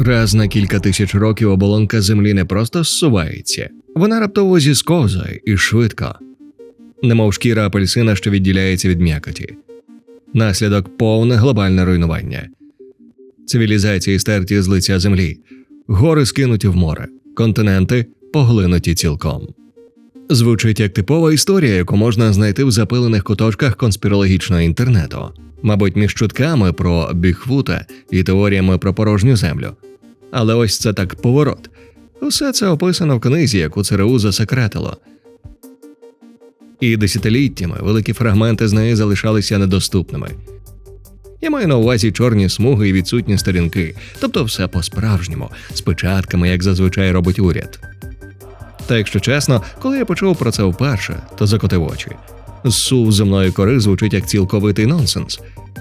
Раз на кілька тисяч років оболонка землі не просто зсувається, вона раптово зісковзає і швидко, немов шкіра апельсина, що відділяється від м'якоті. Наслідок повне глобальне руйнування. Цивілізації стерті з лиця землі, гори скинуті в море, континенти поглинуті цілком. Звучить як типова історія, яку можна знайти в запилених куточках конспірологічного інтернету, мабуть, між чутками про Бігфута і теоріями про порожню землю. Але ось це так поворот. Усе це описано в книзі, яку ЦРУ засекретило. І десятиліттями великі фрагменти з неї залишалися недоступними. Я маю на увазі чорні смуги і відсутні сторінки, тобто все по-справжньому, з печатками, як зазвичай робить уряд. Та якщо чесно, коли я почув про це вперше, то закотив очі. Зсув земної кори звучить як цілковитий нонсенс.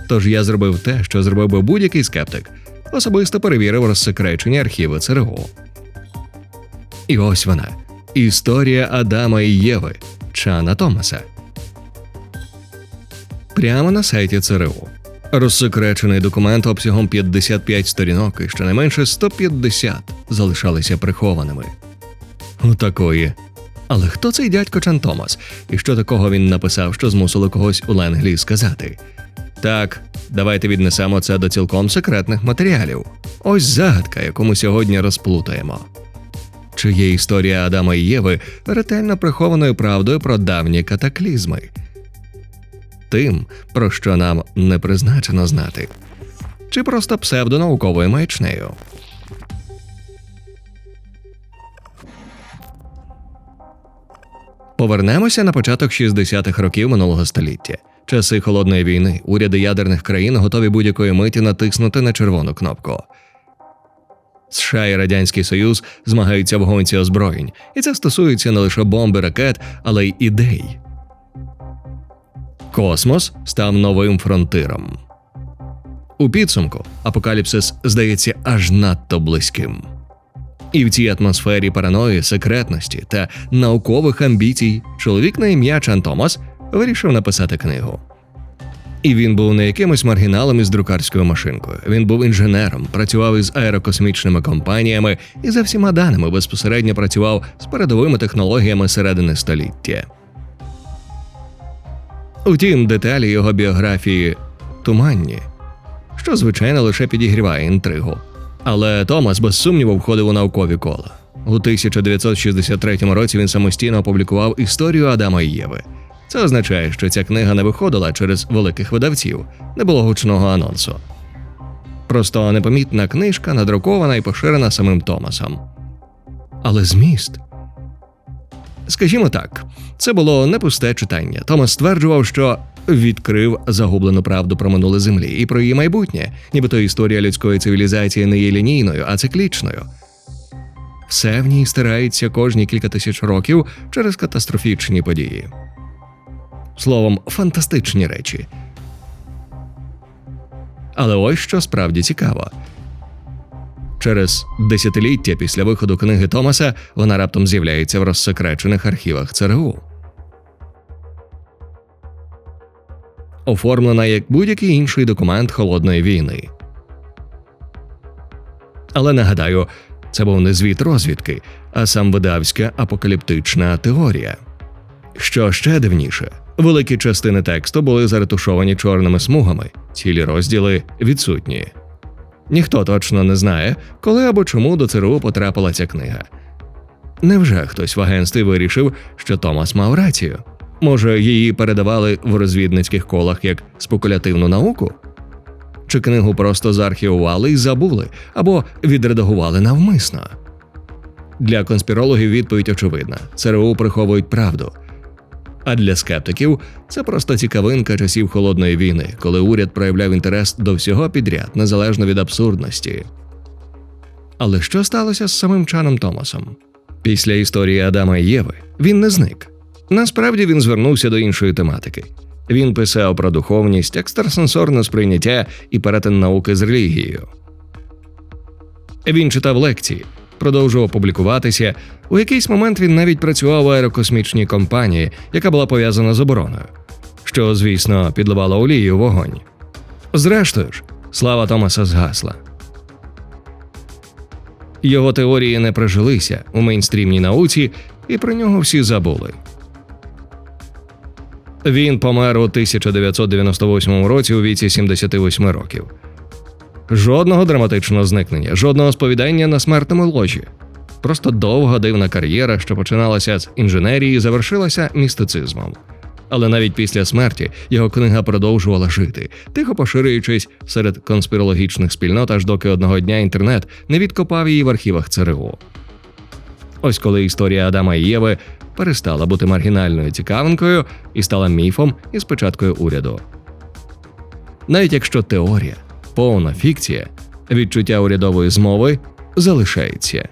Тож я зробив те, що зробив би будь-який скептик, особисто перевірив розсекречені архіви ЦРУ. І ось вона історія Адама і Єви Чана Томаса. Прямо на сайті ЦРУ. Розсекречений документ обсягом 55 сторінок і щонайменше 150 залишалися прихованими. Отакої. Але хто цей дядько Чан Томас? І що такого він написав, що змусило когось у Ленглі сказати? Так, давайте віднесемо це до цілком секретних матеріалів. Ось загадка, яку ми сьогодні розплутаємо. Чи є історія Адама і Єви ретельно прихованою правдою про давні катаклізми? Тим, про що нам не призначено знати, чи просто псевдонауковою маячнею? Повернемося на початок 60-х років минулого століття. Часи холодної війни, уряди ядерних країн готові будь-якої миті натиснути на червону кнопку. США і Радянський Союз змагаються в гонці озброєнь, і це стосується не лише бомби, ракет, але й ідей. Космос став новим фронтиром. У підсумку апокаліпсис здається аж надто близьким. І в цій атмосфері параної, секретності та наукових амбіцій чоловік на ім'я Чан Томас вирішив написати книгу. І він був не якимось маргіналом із друкарською машинкою. Він був інженером, працював із аерокосмічними компаніями і за всіма даними безпосередньо працював з передовими технологіями середини століття. Утім, деталі його біографії туманні, що звичайно лише підігріває інтригу. Але Томас без сумніву входив у наукові кола. У 1963 році він самостійно опублікував історію Адама і Єви. Це означає, що ця книга не виходила через великих видавців, не було гучного анонсу. Просто непомітна книжка, надрукована і поширена самим Томасом. Але зміст. Скажімо так, це було не пусте читання. Томас стверджував, що відкрив загублену правду про минуле землі і про її майбутнє, нібито історія людської цивілізації не є лінійною, а циклічною. Все в ній стирається кожні кілька тисяч років через катастрофічні події. Словом, фантастичні речі. Але ось що справді цікаво. Через десятиліття після виходу книги Томаса вона раптом з'являється в розсекречених архівах ЦРУ. Оформлена як будь-який інший документ холодної війни. Але нагадаю, це був не звіт розвідки, а сам видавська апокаліптична теорія. Що ще дивніше, великі частини тексту були заретушовані чорними смугами, цілі розділи відсутні. Ніхто точно не знає, коли або чому до ЦРУ потрапила ця книга. Невже хтось в агентстві вирішив, що Томас мав рацію? Може, її передавали в розвідницьких колах як спекулятивну науку? Чи книгу просто заархівували і забули або відредагували навмисно? Для конспірологів відповідь очевидна: ЦРУ приховують правду. А для скептиків це просто цікавинка часів холодної війни, коли уряд проявляв інтерес до всього підряд, незалежно від абсурдності. Але що сталося з самим Чаном Томасом? Після історії Адама і Єви він не зник. Насправді він звернувся до іншої тематики. Він писав про духовність, екстрасенсорне сприйняття і перетин науки з релігією. Він читав лекції, продовжував публікуватися. У якийсь момент він навіть працював в аерокосмічній компанії, яка була пов'язана з обороною, що, звісно, підливало олію вогонь. Зрештою ж, слава Томаса згасла. Його теорії не прижилися у мейнстрімній науці, і про нього всі забули. Він помер у 1998 році у віці 78 років. Жодного драматичного зникнення, жодного сповідання на смертному ложі. Просто довга дивна кар'єра, що починалася з інженерії, завершилася містицизмом. Але навіть після смерті його книга продовжувала жити, тихо поширюючись серед конспірологічних спільнот, аж доки одного дня інтернет не відкопав її в архівах ЦРУ. Ось коли історія Адама і Єви перестала бути маргінальною цікавинкою і стала міфом із початкою уряду. Навіть якщо теорія повна фікція, відчуття урядової змови залишається.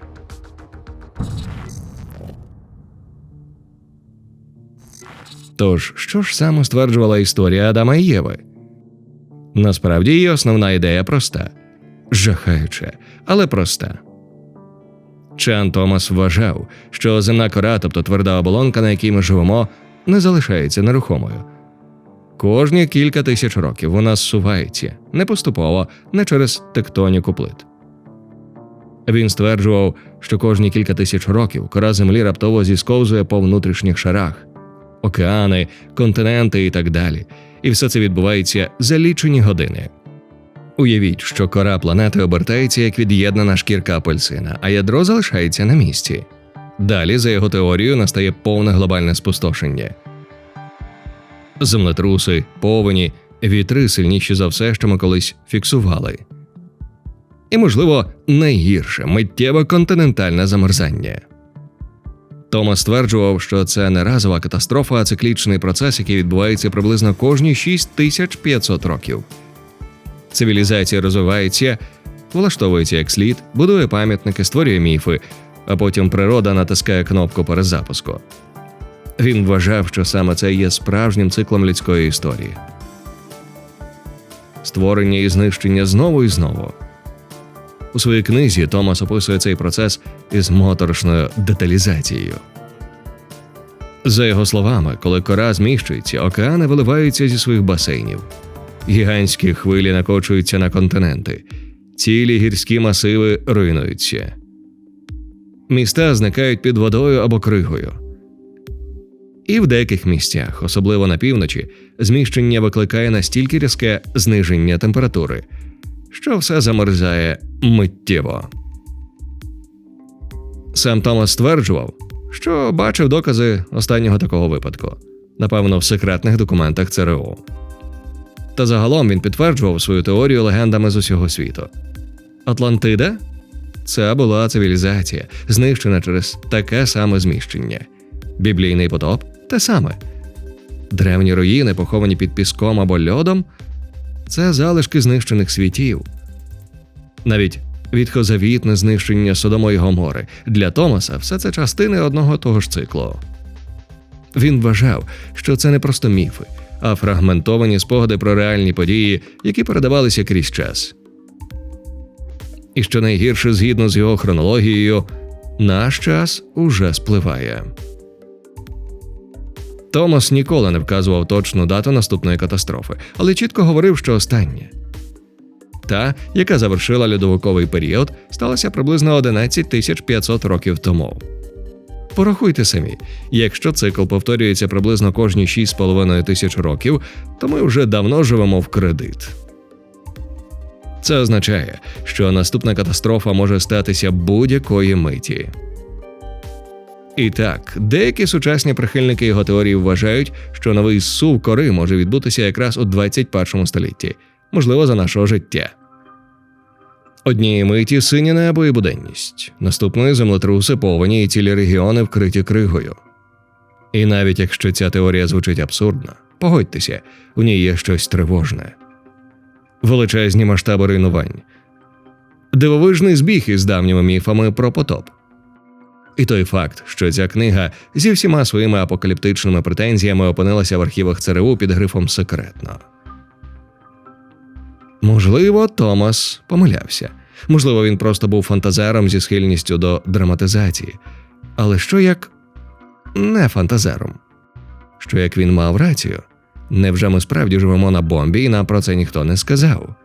Тож, що ж саме стверджувала історія Адама і Єви? Насправді її основна ідея проста, жахаюча, але проста. Чан Томас вважав, що земна кора, тобто тверда оболонка, на якій ми живемо, не залишається нерухомою. Кожні кілька тисяч років вона зсувається не поступово, не через тектоніку плит. Він стверджував, що кожні кілька тисяч років кора землі раптово зісковзує по внутрішніх шарах, океани, континенти і так далі, і все це відбувається за лічені години. Уявіть, що кора планети обертається як від'єднана шкірка апельсина, а ядро залишається на місці. Далі, за його теорією, настає повне глобальне спустошення. Землетруси, повені, вітри сильніші за все, що ми колись фіксували. І, можливо, найгірше миттєве континентальне замерзання. Томас стверджував, що це не разова катастрофа, а циклічний процес, який відбувається приблизно кожні 6500 років. Цивілізація розвивається, влаштовується як слід, будує пам'ятники, створює міфи, а потім природа натискає кнопку перезапуску. Він вважав, що саме це є справжнім циклом людської історії. Створення і знищення знову і знову. У своїй книзі Томас описує цей процес із моторошною деталізацією. За його словами, коли кора зміщується, океани виливаються зі своїх басейнів. Гігантські хвилі накочуються на континенти, цілі гірські масиви руйнуються. Міста зникають під водою або кригою. І в деяких місцях, особливо на півночі, зміщення викликає настільки різке зниження температури, що все замерзає миттєво. Сам Томас стверджував, що бачив докази останнього такого випадку, напевно, в секретних документах ЦРУ. Та загалом він підтверджував свою теорію легендами з усього світу. Атлантида це була цивілізація, знищена через таке саме зміщення. Біблійний потоп те саме. Древні руїни, поховані під піском або льодом, це залишки знищених світів. Навіть відхозавітне знищення Содому і Гомори для Томаса все це частини одного того ж циклу. Він вважав, що це не просто міфи, а фрагментовані спогади про реальні події, які передавалися крізь час. І що найгірше, згідно з його хронологією, наш час уже спливає. Томас ніколи не вказував точну дату наступної катастрофи, але чітко говорив, що остання. Та, яка завершила льодовиковий період, сталася приблизно 11 тисяч 500 років тому. Порахуйте самі, якщо цикл повторюється приблизно кожні 6,5 тисяч років, то ми вже давно живемо в кредит. Це означає, що наступна катастрофа може статися будь-якої миті. І так, деякі сучасні прихильники його теорії вважають, що новий зсув кори може відбутися якраз у 21 столітті, можливо, за нашого життя. Однієї миті синє небо і буденність, наступної землетруси повені і цілі регіони вкриті кригою. І навіть якщо ця теорія звучить абсурдно, погодьтеся, у ній є щось тривожне, величезні масштаби руйнувань, дивовижний збіг із давніми міфами про потоп. І той факт, що ця книга зі всіма своїми апокаліптичними претензіями опинилася в архівах ЦРУ під грифом секретно. Можливо, Томас помилявся. Можливо, він просто був фантазером зі схильністю до драматизації. Але що як не фантазером? Що як він мав рацію? Невже ми справді живемо на бомбі, і нам про це ніхто не сказав?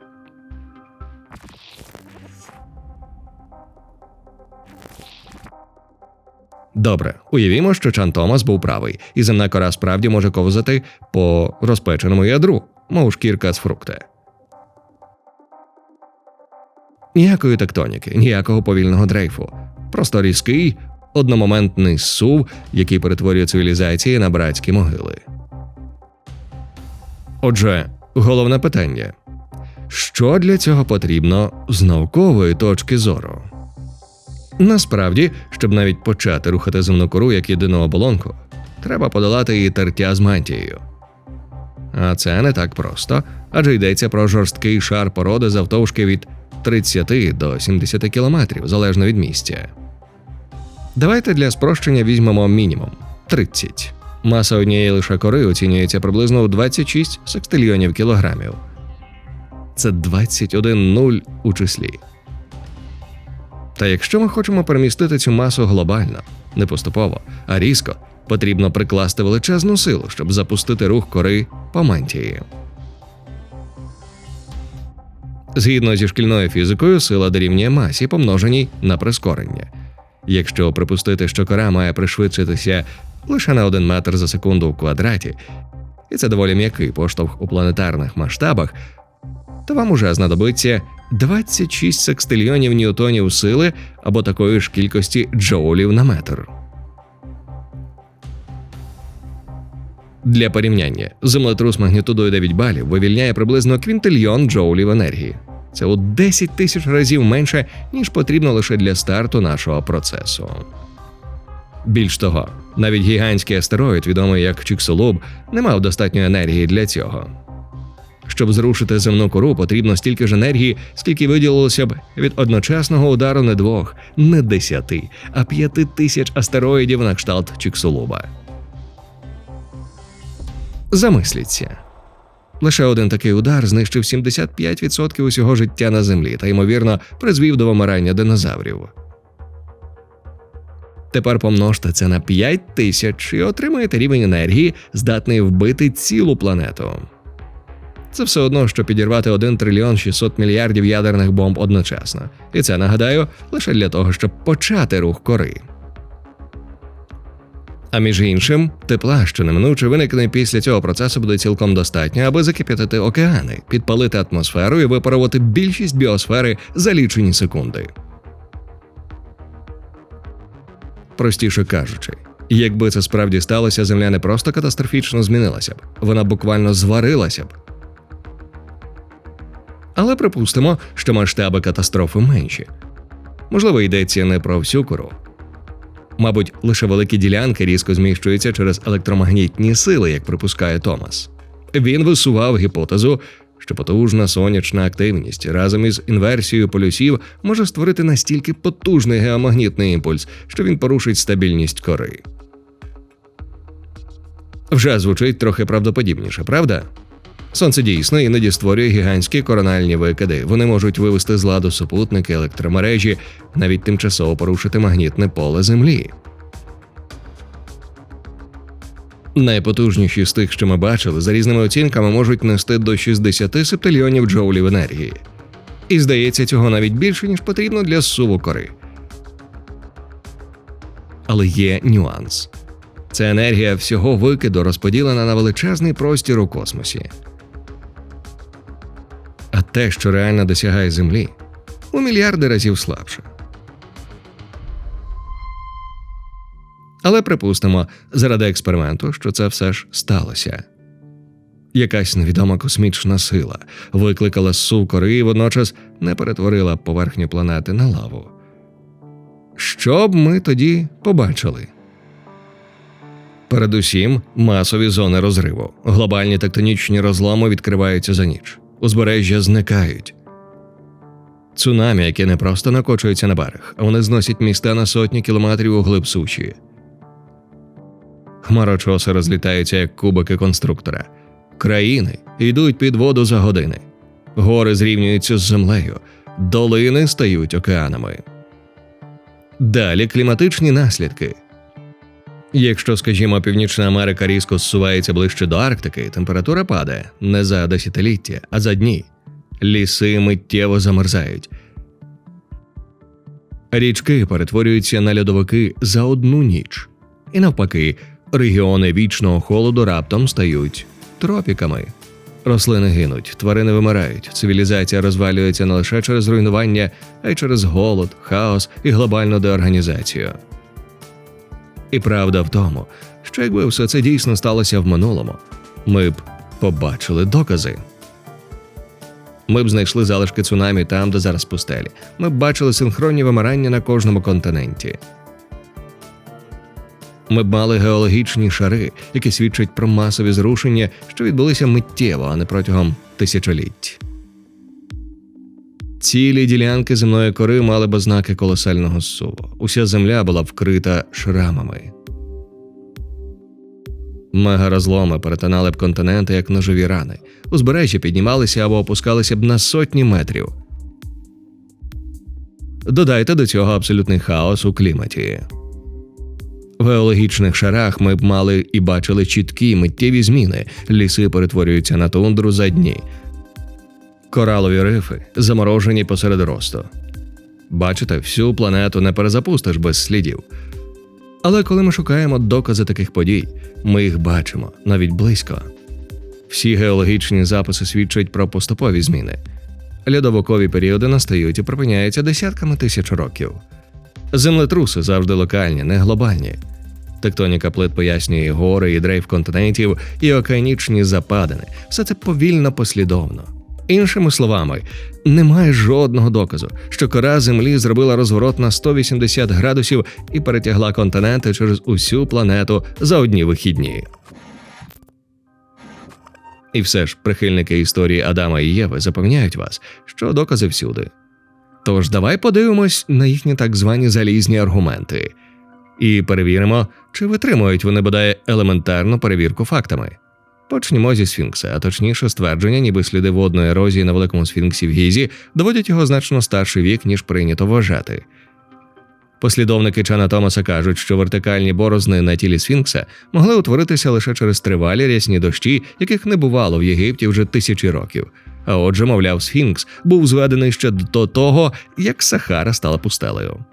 Добре, уявімо, що Чан Томас був правий, і земна кора справді може ковзати по розпеченому ядру, мов шкірка з фрукта. Ніякої тектоніки, ніякого повільного дрейфу. Просто різкий, одномоментний сув, який перетворює цивілізації на братські могили. Отже, головне питання: що для цього потрібно з наукової точки зору? Насправді, щоб навіть почати рухати земну кору як єдину оболонку, треба подолати її тертя з мантією. А це не так просто, адже йдеться про жорсткий шар породи завтовшки від 30 до 70 кілометрів, залежно від місця. Давайте для спрощення візьмемо мінімум 30. Маса однієї лише кори оцінюється приблизно у 26 секстильйонів кілограмів. Це 21 нуль у числі. Та якщо ми хочемо перемістити цю масу глобально, не поступово, а різко, потрібно прикласти величезну силу, щоб запустити рух кори по мантії. Згідно зі шкільною фізикою, сила дорівнює масі, помноженій на прискорення. Якщо припустити, що кора має пришвидшитися лише на 1 метр за секунду в квадраті, і це доволі м'який поштовх у планетарних масштабах, то вам уже знадобиться 26 секстильйонів ньютонів сили або такої ж кількості джоулів на метр. Для порівняння, землетрус магнітудою 9 балів вивільняє приблизно квінтильйон джоулів енергії. Це у 10 тисяч разів менше, ніж потрібно лише для старту нашого процесу. Більш того, навіть гігантський астероїд, відомий як Чіксолуб, не мав достатньо енергії для цього. Щоб зрушити земну кору, потрібно стільки ж енергії, скільки виділилося б від одночасного удару не двох, не десяти, а п'яти тисяч астероїдів на кшталт Чіксолуба. Замисліться. Лише один такий удар знищив 75% усього життя на землі та, ймовірно, призвів до вимирання динозаврів. Тепер помножте це на 5 тисяч і отримаєте рівень енергії, здатний вбити цілу планету. Це все одно, що підірвати 1 трильйон 600 мільярдів ядерних бомб одночасно. І це нагадаю лише для того, щоб почати рух кори. А між іншим, тепла, що неминуче виникне після цього процесу, буде цілком достатньо, аби закип'ятити океани, підпалити атмосферу і випарувати більшість біосфери за лічені секунди. Простіше кажучи, якби це справді сталося, земля не просто катастрофічно змінилася б, вона буквально зварилася б. Але припустимо, що масштаби катастрофи менші. Можливо, йдеться не про всю кору. Мабуть, лише великі ділянки різко зміщуються через електромагнітні сили, як припускає Томас. Він висував гіпотезу, що потужна сонячна активність разом із інверсією полюсів може створити настільки потужний геомагнітний імпульс, що він порушить стабільність кори. Вже звучить трохи правдоподібніше, правда? Сонце дійсно іноді створює гігантські корональні викиди. Вони можуть вивести з ладу супутники, електромережі, навіть тимчасово порушити магнітне поле Землі. Найпотужніші з тих, що ми бачили, за різними оцінками можуть нести до 60 септильйонів джоулів енергії. І здається, цього навіть більше, ніж потрібно для суву кори. Але є нюанс. Ця енергія всього викиду розподілена на величезний простір у космосі. Те, що реально досягає Землі, у мільярди разів слабше. Але припустимо, заради експерименту, що це все ж сталося. Якась невідома космічна сила викликала зсув кори і водночас не перетворила поверхню планети на лаву. Що б ми тоді побачили? Передусім, масові зони розриву, глобальні тектонічні розломи відкриваються за ніч, узбережжя зникають. Цунамі, які не просто накочуються на берег, а вони зносять міста на сотні кілометрів у глиб суші. Хмарочоси розлітаються як кубики конструктора. Країни йдуть під воду за години. Гори зрівнюються з землею, долини стають океанами. Далі кліматичні наслідки. Якщо, скажімо, Північна Америка різко зсувається ближче до Арктики, температура падає не за десятиліття, а за дні. Ліси миттєво замерзають. Річки перетворюються на льодовики за одну ніч. І навпаки, регіони вічного холоду раптом стають тропіками. Рослини гинуть, тварини вимирають, цивілізація розвалюється не лише через руйнування, а й через голод, хаос і глобальну деорганізацію. І правда в тому, що якби все це дійсно сталося в минулому, ми б побачили докази. Ми б знайшли залишки цунамі там, де зараз пустелі. Ми б бачили синхронні вимирання на кожному континенті. Ми б мали геологічні шари, які свідчать про масові зрушення, що відбулися миттєво, а не протягом тисячоліть. Цілі ділянки земної кори мали б ознаки колосального зсуву. Уся земля була вкрита шрамами. Мегарозломи перетинали б континенти як ножові рани. Узбережжя піднімалися або опускалися б на сотні метрів. Додайте до цього абсолютний хаос у кліматі. В геологічних шарах ми б мали і бачили чіткі миттєві зміни. Ліси перетворюються на тундру за дні. Коралові рифи заморожені посеред росту. Бачите, всю планету не перезапустиш без слідів. Але коли ми шукаємо докази таких подій, ми їх бачимо навіть близько. Всі геологічні записи свідчать про поступові зміни. Льодовикові періоди настають і припиняються десятками тисяч років. Землетруси завжди локальні, не глобальні. Тектоніка плит пояснює гори, і дрейф континентів, і океанічні западини. Все це повільно послідовно. Іншими словами, немає жодного доказу, що кора Землі зробила розворот на 180 градусів і перетягла континенти через усю планету за одні вихідні. І все ж прихильники історії Адама і Єви запевняють вас, що докази всюди. Тож давай подивимось на їхні так звані залізні аргументи і перевіримо, чи витримують вони бодай елементарну перевірку фактами. Почнімо зі сфінкса, а точніше ствердження, ніби сліди водної ерозії на великому сфінксі в Гізі доводять його значно старший вік, ніж прийнято вважати. Послідовники Чана Томаса кажуть, що вертикальні борозни на тілі сфінкса могли утворитися лише через тривалі рясні дощі, яких не бувало в Єгипті вже тисячі років. А отже, мовляв, сфінкс був зведений ще до того, як Сахара стала пустелею.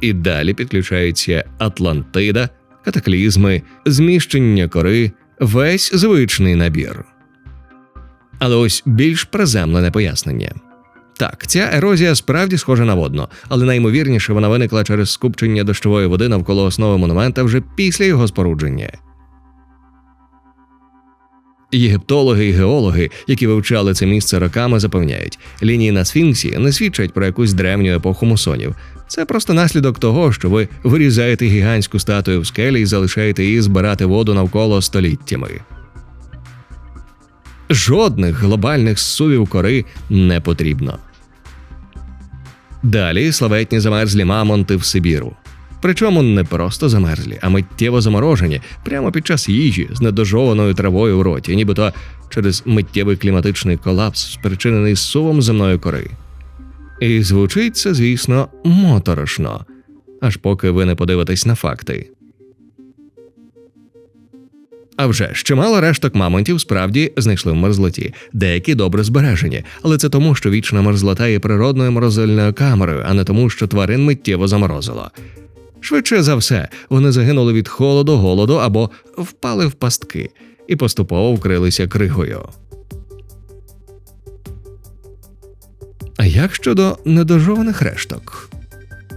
І далі підключаються Атлантида, катаклізми, зміщення кори, весь звичний набір. Але ось більш приземлене пояснення. Так, ця ерозія справді схожа на водну, але наймовірніше вона виникла через скупчення дощової води навколо основи монумента вже після його спорудження. Єгиптологи і геологи, які вивчали це місце роками, запевняють, лінії на сфінксі не свідчать про якусь древню епоху мусонів. Це просто наслідок того, що ви вирізаєте гігантську статую в скелі і залишаєте її збирати воду навколо століттями. Жодних глобальних зсувів кори не потрібно. Далі славетні замерзлі мамонти в Сибіру. Причому не просто замерзлі, а миттєво заморожені прямо під час їжі з недожованою травою в роті, нібито через миттєвий кліматичний колапс, спричинений сувом земної кори. І звучить це, звісно, моторошно, аж поки ви не подивитесь на факти. А вже чимало решток мамонтів справді знайшли в мерзлоті, деякі добре збережені, але це тому, що вічна мерзлота є природною морозильною камерою, а не тому, що тварин миттєво заморозило. Швидше за все, вони загинули від холоду, голоду або впали в пастки і поступово вкрилися кригою. А як щодо недожованих решток?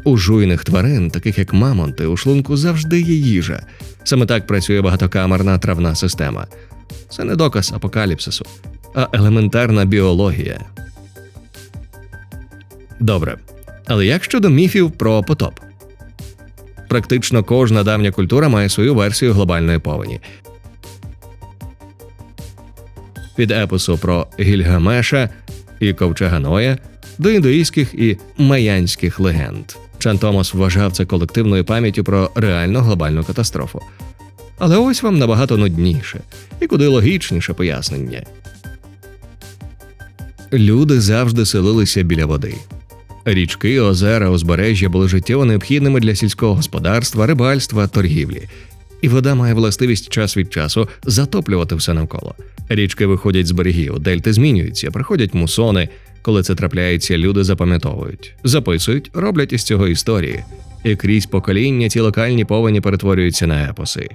У жуйних тварин, таких як мамонти, у шлунку завжди є їжа. Саме так працює багатокамерна травна система. Це не доказ апокаліпсису, а елементарна біологія. Добре. Але як щодо міфів про потоп? Практично кожна давня культура має свою версію глобальної повені. Від епосу про Гільгамеша і Ковчега Ноя до індуїзьких і майянських легенд. Чан Томас вважав це колективною пам'яттю про реальну глобальну катастрофу. Але ось вам набагато нудніше і куди логічніше пояснення. Люди завжди селилися біля води. Річки, озера, узбережжя були життєво необхідними для сільського господарства, рибальства, торгівлі. І вода має властивість час від часу затоплювати все навколо. Річки виходять з берегів, дельти змінюються, приходять мусони. Коли це трапляється, люди запам'ятовують, записують, роблять із цього історії, і крізь покоління ті локальні повені перетворюються на епоси.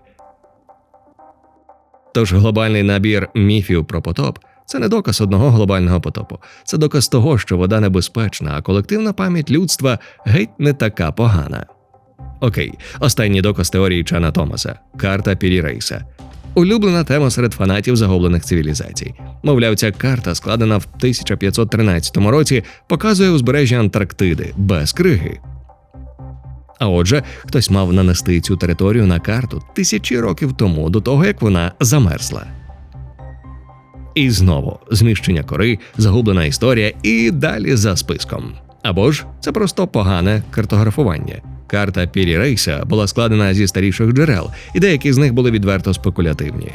Тож глобальний набір міфів про потоп це не доказ одного глобального потопу, це доказ того, що вода небезпечна, а колективна пам'ять людства геть не така погана. Окей, останній доказ теорії Чана Томаса карта Пірірейса. Улюблена тема серед фанатів загублених цивілізацій. Мовляв, ця карта, складена в 1513 році, показує узбережжя Антарктиди без криги. А отже, хтось мав нанести цю територію на карту тисячі років тому, до того як вона замерзла. І знову зміщення кори, загублена історія і далі за списком. Або ж це просто погане картографування. Карта Пірі Рейса була складена зі старіших джерел, і деякі з них були відверто спекулятивні.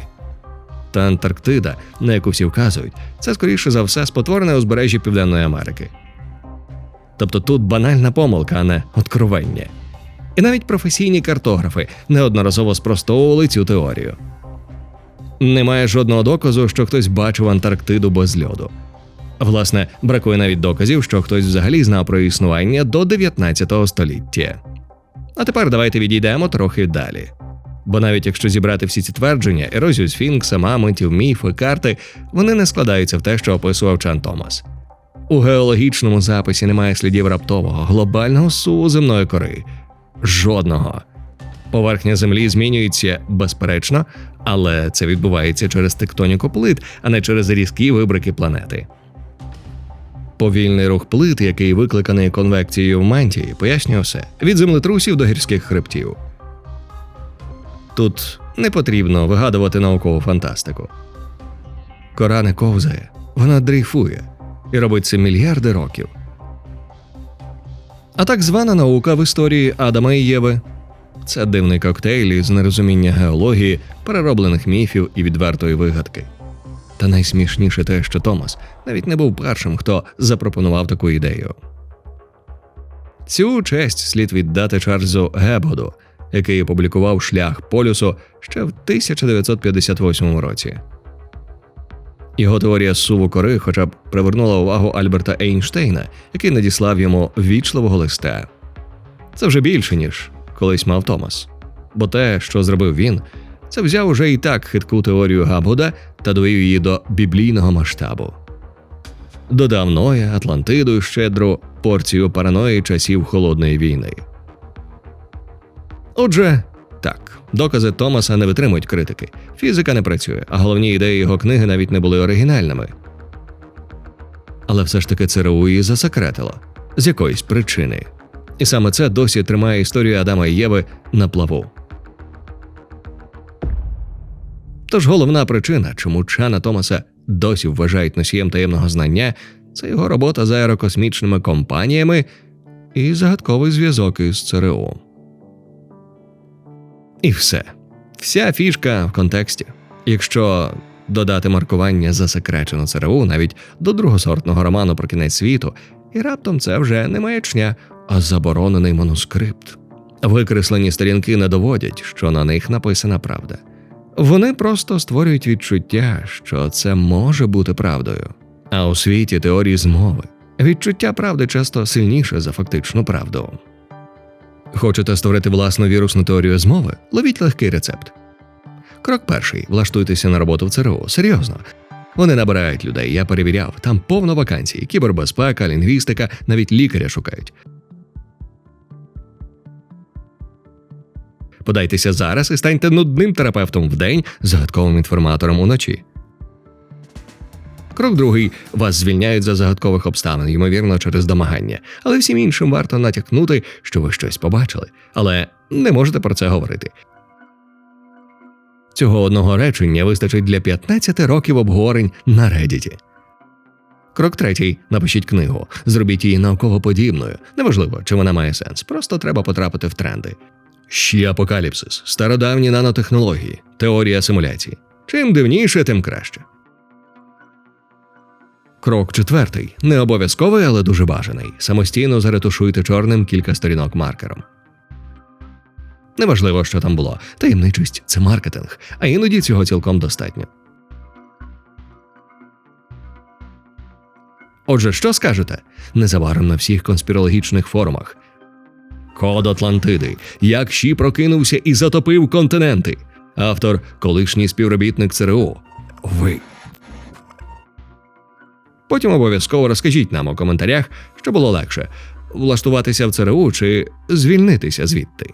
Та Антарктида, на яку всі вказують, це скоріше за все спотворене узбережжя Південної Америки. Тобто тут банальна помилка, а не откровення. І навіть професійні картографи неодноразово спростовували цю теорію. Немає жодного доказу, що хтось бачив Антарктиду без льоду. Власне, бракує навіть доказів, що хтось взагалі знав про існування до 19 століття. А тепер давайте відійдемо трохи далі. Бо навіть якщо зібрати всі ці твердження, ерозію сфінкса, мамонтів, міфи, карти, вони не складаються в те, що описував Чан Томас. У геологічному записі немає слідів раптового, глобального суву земної кори. Жодного. Поверхня землі змінюється безперечно, але це відбувається через тектоніку плит, а не через різкі вибрики планети. Повільний рух плит, який викликаний конвекцією в мантії, пояснює все від землетрусів до гірських хребтів. Тут не потрібно вигадувати наукову фантастику. Кора не ковзає, вона дрейфує і робить це мільярди років. А так звана наука в історії Адама і Єви це дивний коктейль із нерозуміння геології, перероблених міфів і відвертої вигадки. Та найсмішніше те, що Томас навіть не був першим, хто запропонував таку ідею. Цю честь слід віддати Чарльзу Гебгоду, який опублікував шлях полюсу ще в 1958 році. Його теорія суву кори хоча б привернула увагу Альберта Ейнштейна, який надіслав йому вічливого листа. Це вже більше, ніж колись мав Томас. Бо те, що зробив він, це взяв уже і так хитку теорію Габгуда та довів її до біблійного масштабу. Додав Ноя, Атлантиду і щедру порцію параної часів холодної війни. Отже, так, докази Томаса не витримують критики. Фізика не працює, а головні ідеї його книги навіть не були оригінальними. Але все ж таки ЦРУ її засекретило з якоїсь причини. І саме це досі тримає історію Адама і Єви на плаву. Тож головна причина, чому Чана Томаса досі вважають носієм таємного знання, це його робота з аерокосмічними компаніями і загадковий зв'язок із ЦРУ. І все. Вся фішка в контексті. Якщо додати маркування засекречено ЦРУ навіть до другосортного роману про кінець світу, і раптом це вже не маячня, а заборонений манускрипт. Викреслені сторінки не доводять, що на них написана правда. Вони просто створюють відчуття, що це може бути правдою. А у світі теорії змови відчуття правди часто сильніше за фактичну правду. Хочете створити власну вірусну теорію змови? Ловіть легкий рецепт. Крок перший: влаштуйтеся на роботу в ЦРУ. Серйозно. Вони набирають людей, я перевіряв. Там повно вакансій, кібербезпека, лінгвістика, навіть лікаря шукають. Подайтеся зараз і станьте нудним терапевтом вдень, загадковим інформатором уночі. Крок другий вас звільняють за загадкових обставин, ймовірно, через домагання, але всім іншим варто натякнути, що ви щось побачили, але не можете про це говорити. Цього одного речення вистачить для 15 років обговорень на Reddit. Крок третій: напишіть книгу, зробіть її науково подібною. Неважливо, чи вона має сенс, просто треба потрапити в тренди. Ще апокаліпсис, стародавні нанотехнології, теорія симуляції. Чим дивніше, тим краще. Крок четвертий. Не обов'язковий, але дуже бажаний. Самостійно заретушуйте чорним кілька сторінок маркером. Неважливо, що там було. Таємничість це маркетинг, а іноді цього цілком достатньо. Отже, що скажете? Незабаром на всіх конспірологічних форумах. Код Атлантиди. Як Ші прокинувся і затопив континенти. Автор колишній співробітник ЦРУ. Ви. Потім обов'язково розкажіть нам у коментарях, що було легше влаштуватися в ЦРУ чи звільнитися звідти.